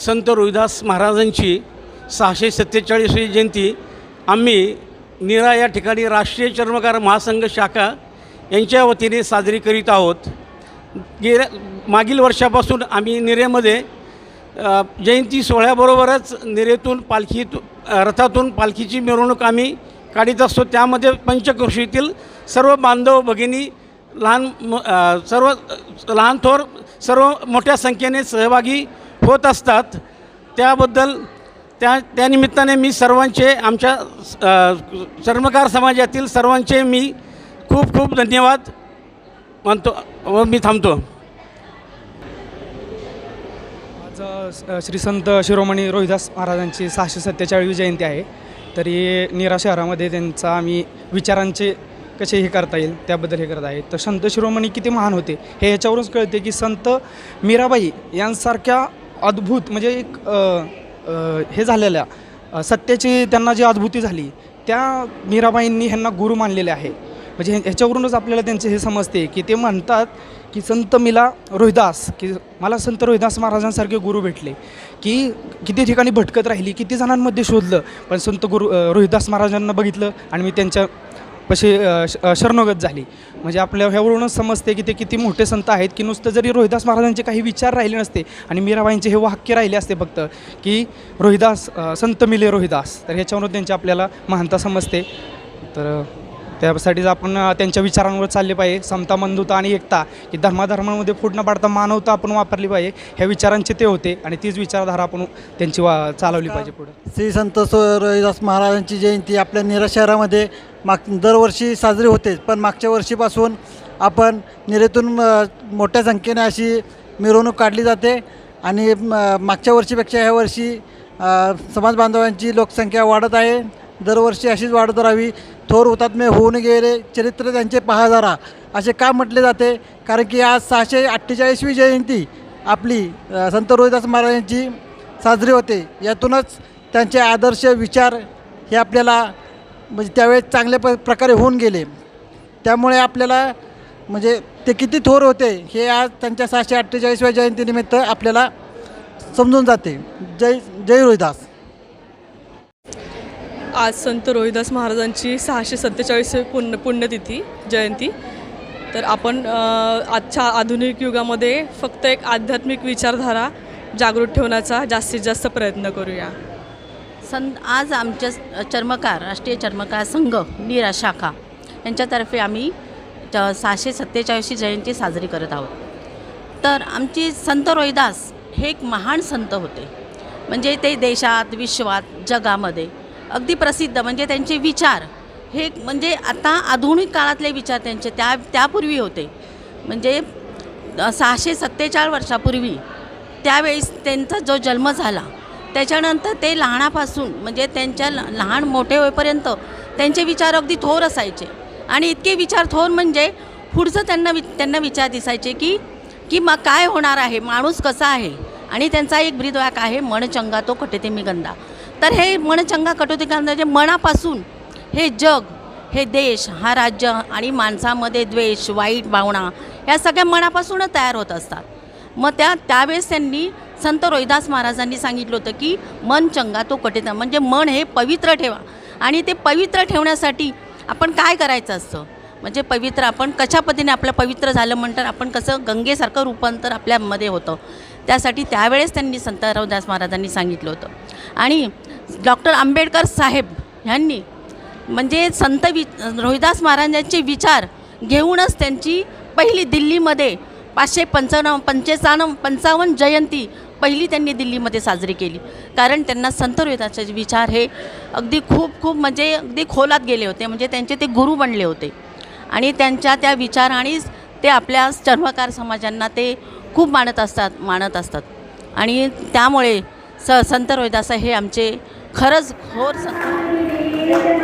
संत रोहिदास महाराजांची सहाशे सत्तेचाळीसवी जयंती आम्ही निरा या ठिकाणी राष्ट्रीय चर्मकार महासंघ शाखा यांच्या वतीने साजरी करीत आहोत. गेल्या मागील वर्षापासून आम्ही निरेमध्ये जयंती सोहळ्याबरोबरच निरेतून पालखी रथातून पालखीची मिरवणूक आम्ही काढीत असतो. त्यामध्ये पंचकृषीतील सर्व बांधव भगिनी लहान म सर्व लहान थोर सर्व मोठ्या संख्येने सहभागी होत असतात. त्याबद्दल त्या त्यानिमित्ताने मी सर्वांचे आमच्या चर्मकार समाजातील सर्वांचे मी खूप खूप धन्यवाद मानतो व मी थांबतो. आज श्री संत शिरोमणी रोहिदास महाराजांची सहाशे सत्तेचाळीस जयंती आहे. तरी नीरा शहरामध्ये त्यांचा आम्ही विचारांचे कसे हे करता येईल त्याबद्दल हे करत आहे. तर संत शिरोमणी किती महान होते हे ह्याच्यावरूनच कळते की संत मीराबाई यांसारख्या अद्भुत म्हणजे एक हे झालेल्या सत्याची त्यांना जी अद्भुती झाली त्या मीराबाईंनी ह्यांना गुरु मानलेले आहे. म्हणजे ह्याच्यावरूनच आपल्याला त्यांचे हे समजते की ते म्हणतात की संत मिला रोहिदास की मला संत रोहिदास महाराजांसारखे गुरु भेटले की किती ठिकाणी भटकत राहिली किती जणांमध्ये शोधलं पण संत गुरु रोहिदास महाराजांना बघितलं आणि मी त्यांच्या पशी श- शरणोगत झाली. म्हणजे आपल्या ह्यावरूनच समजते की ते किती मोठे संत आहेत की नुसतं जरी रोहिदास महाराजांचे काही विचार राहिले नसते आणि मीराबाईंचे हे वाक्य राहिले असते फक्त की रोहिदास संत मिले रोहिदास. तर ह्याच्यावरून त्यांची आपल्याला महानता समजते. तर त्यासाठीच आपण त्यांच्या विचारांवर चालले पाहिजे. समता बंधुता आणि एकता की धर्माधर्मामध्ये फूट न पाडता मानवता आपण वापरली पाहिजे. ह्या विचारांचे ते होते आणि तीच विचारधारा आपण त्यांची वा चालवली पाहिजे पुढे. श्री संत सो रोहिदास महाराजांची जयंती आपल्या निरा शहरामध्ये माग दरवर्षी साजरी होते. पण मागच्या वर्षीपासून आपण निरेतून मोठ्या संख्येने अशी मिरवणूक काढली जाते. आणि मागच्या वर्षीपेक्षा ह्या वर्षी समाज बांधवांची लोकसंख्या वाढत आहे. दरवर्षी अशीच वाढत राहावी. थोर हुतात्मे होऊन गेले चरित्र त्यांचे पहा जरा. असे का म्हटले जाते? कारण की आज सहाशे अठ्ठेचाळीसवी जयंती आपली संत रोहिदास महाराजांची साजरी होते. यातूनच त्यांचे आदर्श विचार हे आपल्याला म्हणजे त्यावेळेस चांगल्या प प्रकारे होऊन गेले. त्यामुळे आपल्याला म्हणजे ते किती थोर होते हे आज त्यांच्या सहाशे अठ्ठेचाळीसव्या जयंतीनिमित्त आपल्याला समजून जाते. जय जय रोहिदास. आज संत रोहिदास महाराजांची सहाशे सत्तेचाळीस पुण्य पुण्यतिथी जयंती. तर आपण आजच्या आधुनिक युगामध्ये फक्त एक आध्यात्मिक विचारधारा जागृत ठेवण्याचा जास्तीत जास्त प्रयत्न करूया. सं आज आमच्या चर्मकार राष्ट्रीय चर्मकार संघ नीरा शाखा यांच्यातर्फे आम्ही च सहाशे सत्तेचाळीसची जयंती साजरी करत आहोत. तर आमची संत रोहिदास हे एक महान संत होते. म्हणजे ते देशात विश्वात जगामध्ये अगदी प्रसिद्ध म्हणजे त्यांचे विचार. हे म्हणजे आता आधुनिक काळातले विचार त्यांचे त्या त्यापूर्वी होते. म्हणजे सहाशे सत्तेचाळीस वर्षापूर्वी त्यावेळेस त्यांचा जो जन्म झाला त्याच्यानंतर ते लहानापासून म्हणजे त्यांच्या ल- लहान मोठे होईपर्यंत त्यांचे विचार अगदी थोर असायचे. आणि इतके विचार थोर म्हणजे पुढचं त्यांना वि त्यांना विचार दिसायचे की की मग काय होणार आहे माणूस कसा आहे? आणि त्यांचा एक ब्रीदवाक आहे मन चंगा तो कटते मी गंदा. तर हे मन चंगा कटोते म्हणजे मनापासून हे जग हे देश हा राज्य आणि माणसामध्ये द्वेष वाईट भावना या सगळ्या मनापासूनच तयार होत असतात. मग त्या त्यावेळेस त्यांनी संत रोहिदास महाराजांनी सांगितलं होतं की मन चंगा तो कटेता म्हणजे मन हे पवित्र ठेवा. आणि ते पवित्र ठेवण्यासाठी आपण काय करायचं असतं? म्हणजे पवित्र आपण कशा पद्धतीने आपलं पवित्र झालं म्हणतात आपण कसं गंगेसारखं रूपांतर आपल्यामध्ये होतं. त्यासाठी त्यावेळेस त्यांनी संत रोहिदास महाराजांनी सांगितलं होतं. आणि डॉक्टर आंबेडकर साहेब ह्यांनी म्हणजे संत वि रोहिदास महाराजांचे विचार घेऊनच त्यांची पहिली दिल्लीमध्ये पाचशे पंचावन्न पंचेचावन्न पंचावन्न जयंती पहिली त्यांनी दिल्लीमध्ये साजरी केली. कारण त्यांना संत रोहिदासचे विचार हे अगदी खूप खूप म्हणजे अगदी खोलात गेले होते. म्हणजे त्यांचे ते गुरु बनले होते. आणि त्यांच्या त्या विचारानेच ते आपल्या चर्मकार समाजांना ते खूप मानत असतात मानत असतात. आणि त्यामुळे स संत रोहिदास हे आमचे खरंच घोर संत.